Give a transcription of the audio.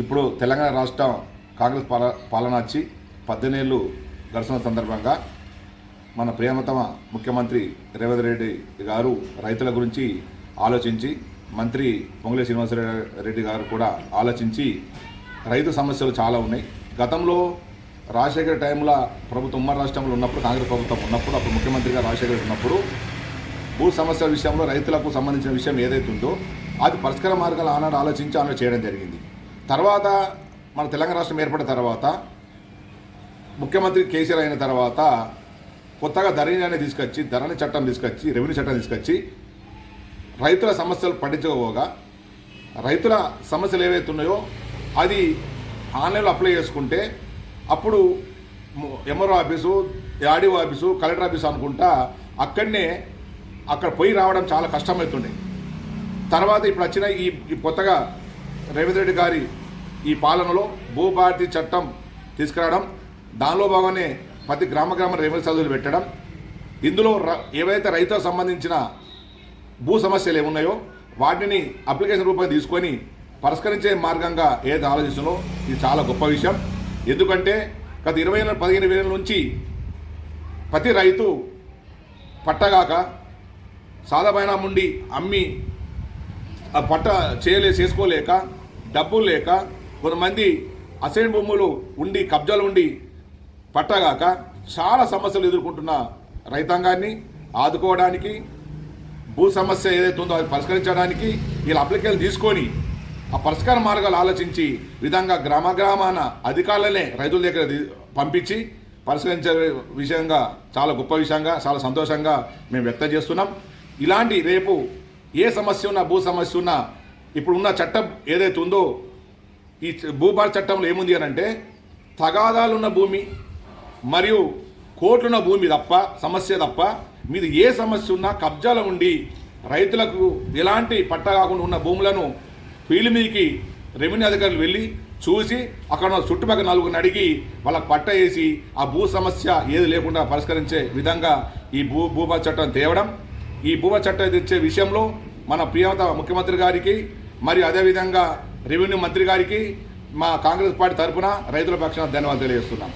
ఇప్పుడు తెలంగాణ రాష్ట్రం కాంగ్రెస్ పాల పాలన వచ్చి పద్దెనేళ్ళు గడుస్తున్న సందర్భంగా మన ప్రియమతమ ముఖ్యమంత్రి రేవంత్ రెడ్డి గారు రైతుల గురించి ఆలోచించి మంత్రి పొంగులే శ్రీనివాసరెడ్డి గారు కూడా ఆలోచించి రైతు సమస్యలు చాలా ఉన్నాయి. గతంలో రాజశేఖర టైంలో ప్రభుత్వం ఉమ్మడి రాష్ట్రంలో ఉన్నప్పుడు కాంగ్రెస్ ప్రభుత్వం ఉన్నప్పుడు అప్పుడు ముఖ్యమంత్రిగా రాజశేఖర్ ఉన్నప్పుడు భూ సమస్యల విషయంలో రైతులకు సంబంధించిన విషయం ఏదైతే ఉందో అది పరిష్కార మార్గాలు ఆనాడు ఆలోచించి ఆమె చేయడం జరిగింది. తర్వాత మన తెలంగాణ రాష్ట్రం ఏర్పడిన తర్వాత ముఖ్యమంత్రి కేసీఆర్ అయిన తర్వాత కొత్తగా ధరణి అనేది తీసుకొచ్చి ధరణి చట్టం తీసుకొచ్చి రెవెన్యూ చట్టం తీసుకొచ్చి రైతుల సమస్యలు పట్టించకపోగా రైతుల సమస్యలు ఏవైతే ఉన్నాయో అది ఆన్లైన్లో అప్లై చేసుకుంటే అప్పుడు MRO office RDO office collector office అనుకుంటా అక్కడనే అక్కడ పోయి రావడం చాలా కష్టమవుతుండే. తర్వాత ఇప్పుడు వచ్చిన ఈ ఈ కొత్తగా రేవంత్ రెడ్డి గారి ఈ పాలనలో భూభారతి చట్టం తీసుకురావడం దానిలో భాగంగానే ప్రతి గ్రామ గ్రామ రెవెన్యూ చదువులు పెట్టడం ఇందులో ర- ఏవైతే రైతులకు సంబంధించిన భూ సమస్యలు ఏమున్నాయో వాటిని అప్లికేషన్ రూపంగా తీసుకొని పరిష్కరించే మార్గంగా ఏది ఆలోచిస్తుందో ఇది చాలా గొప్ప విషయం. ఎందుకంటే గత ఇరవై ఏళ్ళ పదిహేను వేల నుంచి ప్రతి రైతు పట్టగాక సాదాపైన ఉండి అమ్మి ఆ పట్ట చేయలే చేసుకోలేక డబ్బు లేక కొంతమంది అసైన్ భూములు ఉండి కబ్జాలు ఉండి పట్టగాక చాలా సమస్యలు ఎదుర్కొంటున్న రైతాంగాన్ని ఆదుకోవడానికి భూ సమస్య ఏదైతే ఉందో అది పరిష్కరించడానికి వీళ్ళ అప్లికేషన్ తీసుకొని ఆ పరిష్కార మార్గాలు ఆలోచించి విధంగా గ్రామ గ్రామాన అధికారులనే రైతుల దగ్గర పంపించి పరిష్కరించే విషయంగా చాలా గొప్ప విషయంగా చాలా సంతోషంగా మేము వ్యక్తం చేస్తున్నాం. ఇలాంటి రేపు ఏ సమస్య ఉన్నా భూ సమస్య ఉన్నా ఇప్పుడున్న చట్టం ఏదైతే ఉందో ఈ చ- భూభారత చట్టంలో ఏముంది అని అంటే తగాదాలున్న భూమి మరియు కోట్లున్న భూమి తప్ప సమస్య తప్ప మీది ఏ సమస్య ఉన్నా కబ్జాలో ఉండి రైతులకు ఎలాంటి పట్ట కాకుండా ఉన్న భూములను ఫీల్డ్ మీదకి రెవెన్యూ అధికారులు వెళ్ళి చూసి అక్కడ చుట్టుపక్కల నలుగురిని అడిగి వాళ్ళకి పట్ట వేసి ఆ భూ సమస్య ఏది లేకుండా పరిష్కరించే విధంగా ఈ భూ భూభా చట్టం తేవడం. ఈ భూభా చట్టం తెచ్చే విషయంలో మన ప్రియమత ముఖ్యమంత్రి గారికి మరియు అదేవిధంగా రెవెన్యూ మంత్రి గారికి మా కాంగ్రెస్ పార్టీ తరఫున రైతుల పక్షాన ధన్యవాదాలు తెలియజేస్తున్నాం.